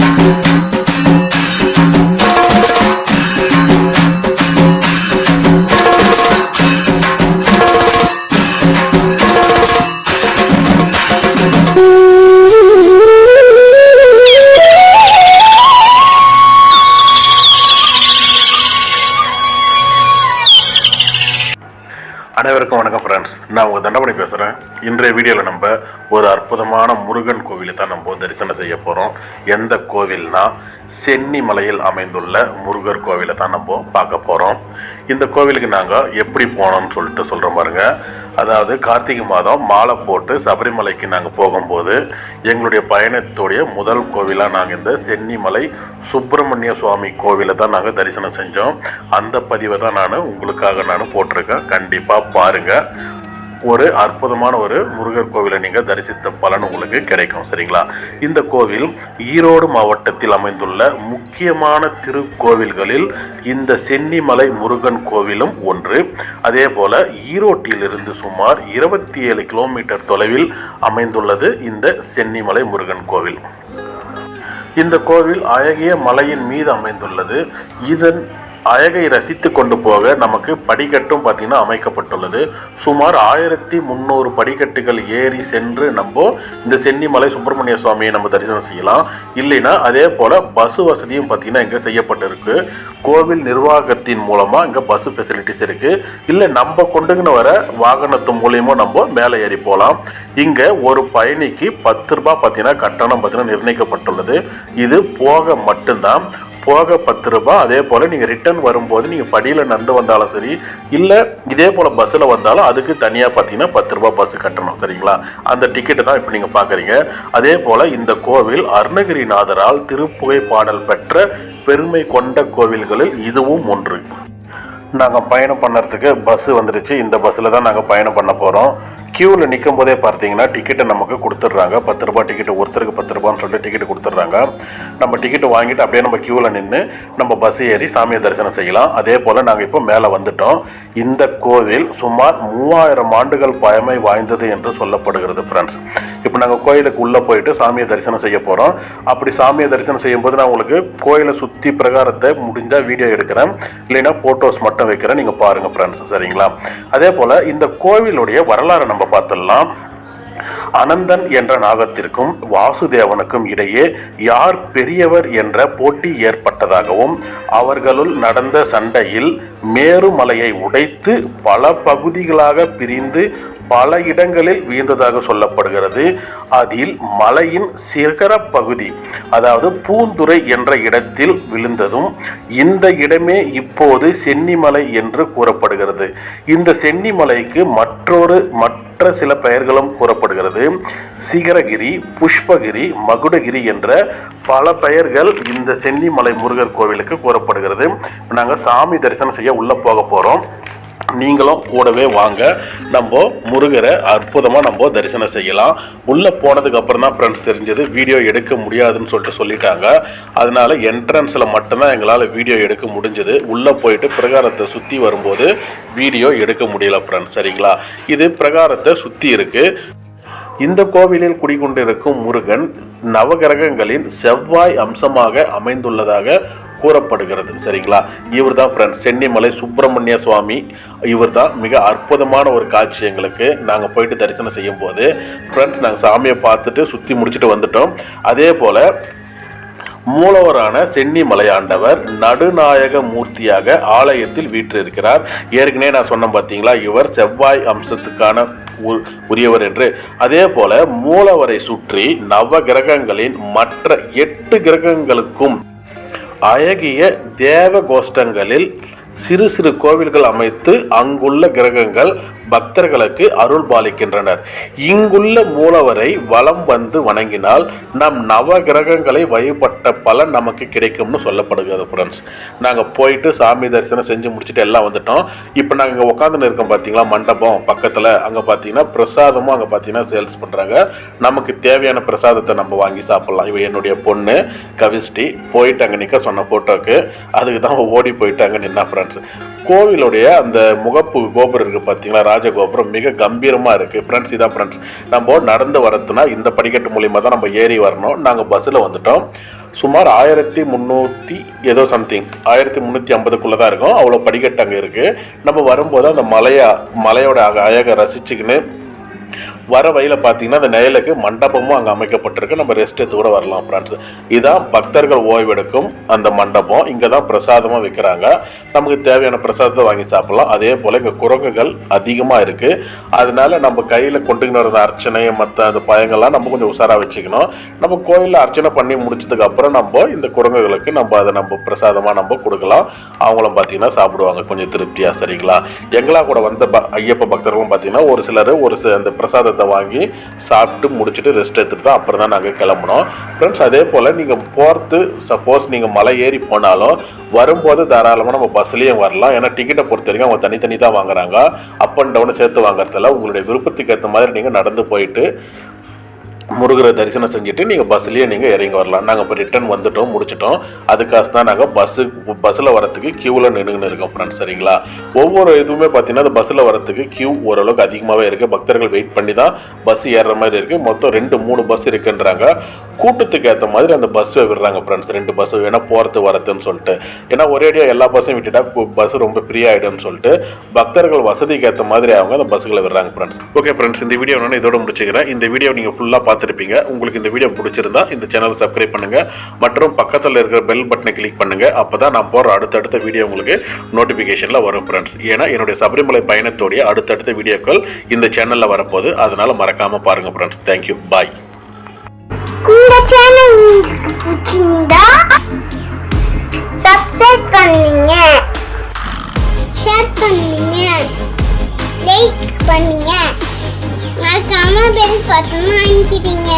Thank you. அனைவருக்கும் வணக்கம் friends நான் உங்கள் தண்டபடி பேசுகிறேன் இன்றைய வீடியோவில் நம்ம ஒரு அற்புதமான முருகன் கோவிலை தான் நம்ம தரிசனம் செய்ய போகிறோம் எந்த கோவில்னா சென்னிமலையில் அமைந்துள்ள முருகர் கோவிலை தான் நம்ம பார்க்க போகிறோம் இந்த கோவிலுக்கு நாங்கள் எப்படி போனோம்னு சொல்லிட்டு சொல்கிறோம் பாருங்க. அதாவது கார்த்திகை மாதம் மாலை போட்டு சபரிமலைக்கு நாங்கள் போகும்போது எங்களுடைய பயணத்துடைய முதல் கோவிலாக நாங்கள் இந்த சென்னிமலை சுப்பிரமணிய சுவாமி கோவிலை தான் நாங்கள் தரிசனம் செஞ்சோம். அந்த பதிவை தான் நான் உங்களுக்காக நான் போட்டிருக்கேன். கண்டிப்பாக பாருங்கள் ஒரு அற்புதமான ஒரு முருகர் கோவிலை நீங்கள் தரிசித்த பலன் உங்களுக்கு கிடைக்கும் சரிங்களா? இந்த கோவில் ஈரோடு மாவட்டத்தில் அமைந்துள்ள முக்கியமான திருக்கோவில்களில் இந்த சென்னிமலை முருகன் கோவிலும் ஒன்று. அதே போல ஈரோட்டிலிருந்து சுமார் இருபத்தி ஏழு கிலோமீட்டர் தொலைவில் அமைந்துள்ளது இந்த சென்னிமலை முருகன் கோவில். இந்த கோவில் அழகிய மலையின் மீது அமைந்துள்ளது. இதன் அழகை ரசித்து கொண்டு போக நமக்கு படிக்கட்டும் பார்த்தீங்கன்னா அமைக்கப்பட்டுள்ளது. சுமார் ஆயிரத்தி முந்நூறு படிக்கட்டுகள் ஏறி சென்று நம்ம இந்த சென்னிமலை சுப்பிரமணிய சுவாமியை நம்ம தரிசனம் செய்யலாம். இல்லைன்னா அதே போல் பஸ் வசதியும் பார்த்தீங்கன்னா இங்கே செய்யப்பட்டிருக்கு. கோவில் நிர்வாகத்தின் மூலமாக இங்கே பஸ் ஃபெசிலிட்டிஸ் இருக்குது இல்லை நம்ம கொண்டுங்கன்னு வர வாகனத்து மூலியமாக நம்ம மேலே ஏறி போகலாம் இங்கே ஒரு பயணிக்கு பத்து ரூபாய் பார்த்தீங்கன்னா கட்டணம் பார்த்தீங்கன்னா நிர்ணயிக்கப்பட்டுள்ளது. இது போக மட்டும்தான் போக பத்து ரூபாய் அதே போல் நீங்கள் ரிட்டர்ன் வரும்போது நீங்கள் படியில் நடந்து வந்தாலும் சரி இல்லை இதே போல் பஸ்ஸில் வந்தாலும் அதுக்கு தனியாக பார்த்தீங்கன்னா பத்து ரூபாய் பஸ் கட்டணும் சரிங்களா? அந்த டிக்கெட்டை தான் இப்போ நீங்கள் பார்க்குறீங்க அதே போல் இந்த கோவில் அருணகிரிநாதரால் திருப்புகை பாடல் பெற்ற பெருமை கொண்ட கோவில்களில் இதுவும் ஒன்று. நாங்கள் பயணம் பண்ணுறதுக்கு பஸ்ஸு வந்துடுச்சு இந்த பஸ்ஸில் தான் நாங்கள் பயணம் பண்ண போகிறோம் க்யூவில் நிற்கும் போதே பார்த்தீங்கன்னா டிக்கெட்டை நமக்கு கொடுத்துட்றாங்க. பத்து ரூபா டிக்கெட்டு ஒருத்தருக்கு பத்து ரூபான்னு சொல்லிட்டு டிக்கெட் கொடுத்துட்றாங்க. நம்ம டிக்கெட் வாங்கிட்டு அப்படியே நம்ம க்யூவில் நின்று நம்ம பஸ் ஏறி சாமியை தரிசனம் செய்யலாம். அதே போல் நாங்கள் இப்போ மேலே வந்துட்டோம். இந்த கோவில் சுமார் மூவாயிரம் ஆண்டுகள் பழமை வாய்ந்தது என்று சொல்லப்படுகிறது ஃப்ரெண்ட்ஸ் இப்போ நாங்கள் கோயிலுக்கு உள்ளே போயிட்டு சாமியை தரிசனம் செய்ய போகிறோம் அப்படி சாமியை தரிசனம் செய்யும்போது நான் உங்களுக்கு கோயிலை சுற்றி பிரகாரத்தை முடிஞ்சால் வீடியோ எடுக்கிறேன். இல்லைன்னா ஃபோட்டோஸ் மட்டும் வைக்கிறேன். நீங்கள் பாருங்கள் ஃப்ரெண்ட்ஸ் சரிங்களா? அதே போல் இந்த கோவிலுடைய வரலாறு நம்ம பார்த்துடலாம். அனந்தன் என்ற நாகத்திற்கும் வாசுதேவனுக்கும் இடையே யார் பெரியவர் என்ற போட்டி ஏற்பட்டதாகவும் அவர்களுள் நடந்த சண்டையில் மேருமலையை உடைத்து பல பகுதிகளாக பிரிந்து பல இடங்களில் வீழ்ந்ததாக சொல்லப்படுகிறது. அதில் மலையின் சிகர பகுதி அதாவது பூந்துறை என்ற இடத்தில் விழுந்ததும் இந்த இடமே இப்போது சென்னிமலை என்று கூறப்படுகிறது. இந்த சென்னிமலைக்கு மற்றொரு மற்ற சில பெயர்களும் கூறப்படுகிறது. சிகரகிரி புஷ்பகிரி மகுடகிரி என்ற பல பெயர்கள் இந்த சென்னிமலை முருகர் கோவிலுக்கு கூறப்படுகிறது. நாங்கள் சாமி தரிசனம் செய்ய உள்ளே போக போகிறோம் நீங்களும் கூடவே வாங்க. நம்ம முருகரை அற்புதமாக நம்ம தரிசனம் செய்யலாம். உள்ளே போனதுக்கு அப்புறம் தான் ஃப்ரெண்ட்ஸ் தெரிஞ்சது. வீடியோ எடுக்க முடியாதுன்னு சொல்லிட்டு சொல்லிட்டாங்க. அதனால என்ட்ரன்ஸில் மட்டும்தான் எங்களால் வீடியோ எடுக்க முடிஞ்சது. உள்ளே போயிட்டு பிரகாரத்தை சுற்றி வரும்போது வீடியோ எடுக்க முடியல ஃப்ரெண்ட்ஸ் சரிங்களா? இது பிரகாரத்தை சுற்றி இருக்குது இந்த கோவிலில் குடிகொண்டிருக்கும் முருகன் நவகிரகங்களின் செவ்வாய் அம்சமாக அமைந்துள்ளதாக கூறப்படுகிறது. சரிங்களா? இவர் தான் ஃப்ரெண்ட்ஸ் சென்னிமலை சுப்பிரமணிய சுவாமி. இவர் தான் மிக அற்புதமான ஒரு காட்சி எங்களுக்கு. நாங்கள் போயிட்டு தரிசனம் செய்யும் போது ஃப்ரெண்ட்ஸ் நாங்கள் சாமியை பார்த்துட்டு சுற்றி முடிச்சுட்டு வந்துட்டோம். அதே போல் மூலவரான சென்னி மலையாண்டவர் நடுநாயக மூர்த்தியாக ஆலயத்தில் வீற்றிருக்கிறார். ஏற்கனவே நான் சொன்னேன் பார்த்தீங்களா இவர் செவ்வாய் அம்சத்துக்கான உ- உரியவர் என்று. அதே போல மூலவரை சுற்றி நவ கிரகங்களின் மற்ற எட்டு கிரகங்களுக்கும் அழகிய தேவ கோஷ்டங்களில் சிறு சிறு கோவில்கள் அமைத்து அங்குள்ள கிரகங்கள் பக்தர்களுக்கு அருள் பாலிக்கின்றனர். இங்குள்ள மூலவரை வலம் வந்து வணங்கினால் நம் நவ கிரகங்களை வழிபட்ட பலன் நமக்கு கிடைக்கும்னு சொல்லப்படுகிறது ஃப்ரெண்ட்ஸ் நாங்கள் போயிட்டு சாமி தரிசனம் செஞ்சு முடிச்சுட்டு எல்லாம் வந்துட்டோம். இப்போ நாங்கள் இங்கே உட்காந்துன்னு இருக்கோம் பார்த்தீங்களா மண்டபம் பக்கத்தில். அங்கே பார்த்தீங்கன்னா பிரசாதமும் அங்கே பார்த்தீங்கன்னா சேல்ஸ் பண்ணுறாங்க நமக்கு தேவையான பிரசாதத்தை நம்ம வாங்கி சாப்பிட்லாம். இவ என்னுடைய பொண்ணு கவிஸ்டி போயிட்டு அங்கே நிற்க சொன்ன ஃபோட்டோக்கு அதுக்கு தான் ஓடி போயிட்டு அங்கே நின்னா ஃப்ரெண்ட்ஸ் கோவிலுடைய அந்த முகப்பு கோபுரம் இருக்குது பார்த்தீங்களா ராஜகோபுரம் மிக கம்பீரமாக இருக்குது ஃப்ரெண்ட்ஸ் இதான் ஃப்ரெண்ட்ஸ் நம்ம நடந்து வரத்துனா இந்த படிக்கட்டு மூலியமாக தான் நம்ம ஏறி வரணும். நாங்கள் பஸ்ஸில் வந்துட்டோம். சுமார் ஆயிரத்தி முந்நூற்றி ஏதோ சம்திங் ஆயிரத்தி முந்நூற்றி ஐம்பதுக்குள்ளே தான் இருக்கும். அவ்வளோ படிக்கட்டு அங்கே இருக்குது நம்ம வரும்போது அந்த மலையை மலையோட அக- அழகை ரசிச்சுக்கின்னு வர வழியில் பார்த்தீங்கன்னா அந்த நிழலுக்கு மண்டபமும் அங்கே அமைக்கப்பட்டிருக்கு. நம்ம ரெஸ்ட் எடுத்து கூட வரலாம் ஃப்ரெண்ட்ஸ் இதுதான் பக்தர்கள் ஓய்வெடுக்கும் அந்த மண்டபம். இங்கே தான் பிரசாதமாக விற்கிறாங்க நமக்கு தேவையான பிரசாதத்தை வாங்கி சாப்பிடலாம். அதே போல் இங்கே குரங்குகள் அதிகமாக இருக்குது அதனால நம்ம கையில் கொண்டுக்கின்னு வர அர்ச்சனை மற்ற அந்த பயங்கள்லாம் நம்ம கொஞ்சம் உஷாராக வச்சுக்கணும். நம்ம கோயிலில் அர்ச்சனை பண்ணி முடிச்சதுக்கு அப்புறம் நம்ம இந்த குரங்குகளுக்கு நம்ம அதை நம்ம பிரசாதமாக நம்ம கொடுக்கலாம். அவங்களும் பார்த்தீங்கன்னா சாப்பிடுவாங்க. கொஞ்சம் திருப்தியாக சரிங்களா? எங்களா கூட வந்த ப ஐயப்ப பக்தர்களும் பார்த்தீங்கன்னா ஒரு சிலர் ஒரு சில அந்த பிரசாதத்தை வாங்கி சாப்பிட்டு முடிச்சுட்டு ரெஸ்ட் எடுத்துட்டு தான் அப்புறம் தான் நாங்கள் கிளம்புனோம். ஃப்ரெண்ட்ஸ் அதே போல் நீங்கள் போகிறது சப்போஸ் நீங்கள் மலை ஏறி போனாலும் வரும்போது தாராளமாக நம்ம பஸ்லேயும் வரலாம். ஏன்னா டிக்கெட்டை பொறுத்த வரைக்கும் அவங்க தனித்தனி தான் வாங்குறாங்க. அப் அண்ட் டவுன் சேர்த்து வாங்குறதில்ல உங்களுடைய விருப்பத்துக்கு ஏற்ற மாதிரி நீங்கள் நடந்து போயிட்டு முருகரை தரிசனம் செஞ்சுட்டு நீங்கள் பஸ்லேயே நீங்கள் இறங்கி வரலாம். நாங்கள் இப்போ ரிட்டர்ன் வந்துட்டோம் முடிச்சிட்டோம். அதுக்காக தான் நாங்கள் பஸ்ஸு பஸ்ஸில் வரத்துக்கு க்யூவில் நின்றுன்னு இருக்கோம் ஃப்ரெண்ட்ஸ் சரிங்களா? ஒவ்வொரு இதுவுமே பார்த்தீங்கன்னா அந்த பஸ்ஸில் வரத்துக்கு க்யூ ஓரளவுக்கு அதிகமாகவே இருக்குது பக்தர்கள் வெயிட் பண்ணி தான் பஸ் ஏறுற மாதிரி இருக்குது மொத்தம் ரெண்டு மூணு பஸ் இருக்குன்றாங்க. கூட்டத்துக்கு ஏற்ற மாதிரி அந்த பஸ்ஸை விடுறாங்க ஃப்ரெண்ட்ஸ் ரெண்டு பஸ் வேணால் போகிறது வரதுன்னு சொல்லிட்டு. ஏன்னா ஒரேடியாக எல்லா பஸ்ஸையும் விட்டுட்டா பஸ் ரொம்ப ஃப்ரீ ஆகிடும்னு சொல்லிட்டு பக்தர்கள் வசதிக்கு ஏற்ற மாதிரி அவங்க அந்த பஸ்ஸுகளை விடுறாங்க ஃப்ரெண்ட்ஸ் ஓகே ஃப்ரெண்ட்ஸ் இந்த வீடியோ நான் இதோட முடிச்சுக்கிறேன். இந்த வீடியோ நீங்கள் ஃபுல்லாக பார்த்து பார்த்துருப்பீங்க. உங்களுக்கு இந்த வீடியோ பிடிச்சிருந்தா இந்த சேனலை சப்ஸ்கிரைப் பண்ணுங்கள் மற்றும் பக்கத்தில் இருக்கிற பெல் பட்டனை கிளிக் பண்ணுங்கள் அப்போ தான் நான் போகிற அடுத்தடுத்த வீடியோ உங்களுக்கு நோட்டிஃபிகேஷனில் வரும் ஃப்ரெண்ட்ஸ் ஏன்னா என்னுடைய சபரிமலை பயணத்தோடைய அடுத்தடுத்த வீடியோக்கள் இந்த சேனலில் வரப்போகுது. அதனால் மறக்காமல் பாருங்கள் ஃப்ரெண்ட்ஸ் தேங்க்யூ பாய் இந்த சேனல் உங்களுக்கு பிடிச்சிருந்தா சப்ஸ்கிரைப் பண்ணுங்க. ஷேர் பண்ணுங்க. லைக் பண்ணுங்க. மறக்காம பெல் பட்டன் அழுத்திடுங்க